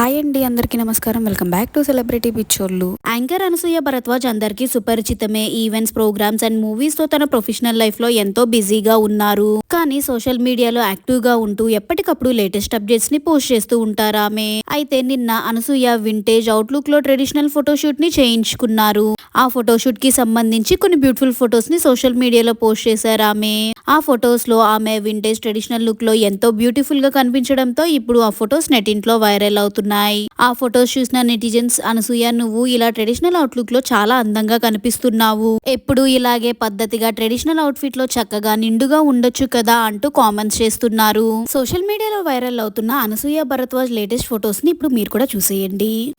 Hi అండి అందరికీ నమస్కారం. వెల్కమ్ బ్యాక్ టు సెలబ్రిటీ పిచ్చోళ్ళు. యాంకర్ అనసూయ భరద్వాజ్ అందరికీ సుపరిచితమే. ఈవెంట్స్ ప్రోగ్రామ్స్ అండ్ మూవీస్తో తన ప్రొఫెషనల్ లైఫ్లో ఎంతో బిజీగా ఉన్నారు. కానీ సోషల్ మీడియాలో యాక్టివ్గా ఉంటూ ఎప్పటికప్పుడు లేటెస్ట్ అప్డేట్స్ని పోస్ట్ చేస్తూ ఉంటారు ఆమె? అయితే నిన్న అనసూయ వింటేజ్ అవుట్లుక్లో ట్రెడిషనల్ ఫోటోషూట్ని చేయించుకున్నారు. ఆ ఫోటోషూట్కి సంబంధించి కొన్ని బ్యూటిఫుల్ ఫొటోస్ని సోషల్ మీడియాలో పోస్ట్ చేశారు ఆమె. ఆ ఫొటోస్లో ఆమె వింటేజ్ ట్రెడిషనల్ లుక్లో ఎంతో బ్యూటిఫుల్గా కనిపించడంతో ఇప్పుడు ఆ ఫొటోస్ నెటింట్లో వైరల్ అవుతున్నాయి. ఆ ఫొటోస్ చూసిన నెటిజన్స్ అనసూయ నువ్వు ఇలా ట్రెడిషనల్ అవుట్లుక్లో చాలా అందంగా కనిపిస్తున్నావు. ఎప్పుడు ఇలాగే పద్ధతిగా ట్రెడిషనల్ అవుట్ఫిట్లో చక్కగా నిండుగా ఉండొచ్చు కదా అంటూ కామెంట్స్ చేస్తున్నారు. సోషల్ మీడియాలో వైరల్ అవుతున్న అనసూయ భరద్వాజ్ లేటెస్ట్ ఫొటోస్ని ఇప్పుడు మీరు కూడా చూసేయండి.